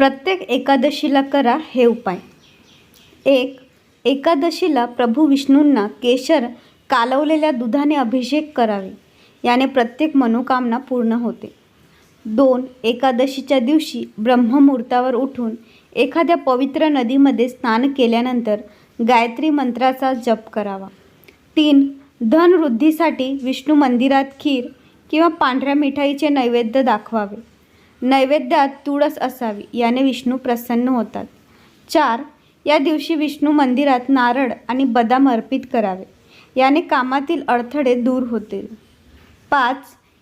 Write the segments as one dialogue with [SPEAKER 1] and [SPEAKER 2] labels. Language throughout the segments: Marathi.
[SPEAKER 1] प्रत्येक एकादशीला करा हे उपाय. एक एकादशीला प्रभू विष्णूंना केशर कालवलेल्या दुधाने अभिषेक करावे. याने प्रत्येक मनोकामना पूर्ण होते. दोन एकादशीच्या दिवशी ब्रह्ममुहूर्तावर उठून एखाद्या पवित्र नदीमध्ये स्नान केल्यानंतर गायत्री मंत्राचा जप करावा. तीन धनवृद्धीसाठी विष्णू मंदिरात खीर किंवा पांढऱ्या मिठाईचे नैवेद्य दाखवावे. नैवेद्यात तुळस असावी याने विष्णू प्रसन्न होतात. चार या दिवशी विष्णू मंदिरात नारळ आणि बदाम अर्पित करावे याने कामातील अडथळे दूर होतील. पाच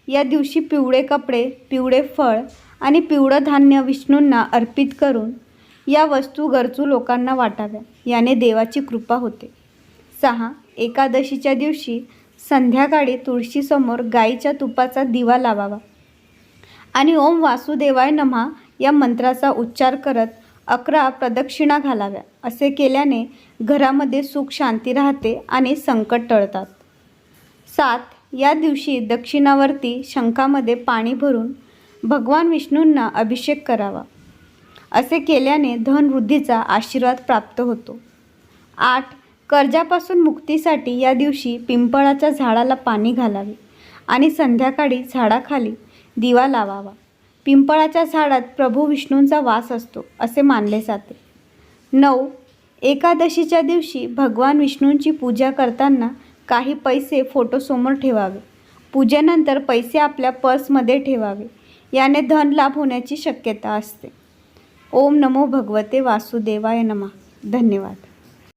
[SPEAKER 1] या दिवशी पिवळे कपडे पिवळे फळ आणि पिवळं धान्य विष्णूंना अर्पित करून या वस्तू गरजू लोकांना वाटाव्या याने देवाची कृपा होते. सहा एकादशीच्या दिवशी संध्याकाळी तुळशीसमोर गाईच्या तुपाचा दिवा लावावा आणि ओम वासुदेवाय नमहा या मंत्राचा उच्चार करत अकरा प्रदक्षिणा घालाव्या. असे केल्याने घरामध्ये सुख शांती राहते आणि संकट टळतात. सात या दिवशी दक्षिणावरती शंखामध्ये पाणी भरून भगवान विष्णूंना अभिषेक करावा. असे केल्याने धनवृद्धीचा आशीर्वाद प्राप्त होतो. आठ कर्जापासून मुक्तीसाठी या दिवशी पिंपळाच्या झाडाला पाणी घालावे आणि संध्याकाळी झाडाखाली दिवा लावावा. पिंपळाच्या झाडात प्रभू विष्णूंचा वास असतो असे मानले जाते. नऊ. एकादशीच्या दिवशी भगवान विष्णूंची पूजा करताना काही पैसे फोटोसमोर ठेवावे. पूजेनंतर पैसे आपल्या पर्समध्ये ठेवावे. याने धन लाभ होण्याची शक्यता असते. ओम नमो भगवते वासुदेवाय नमः. धन्यवाद.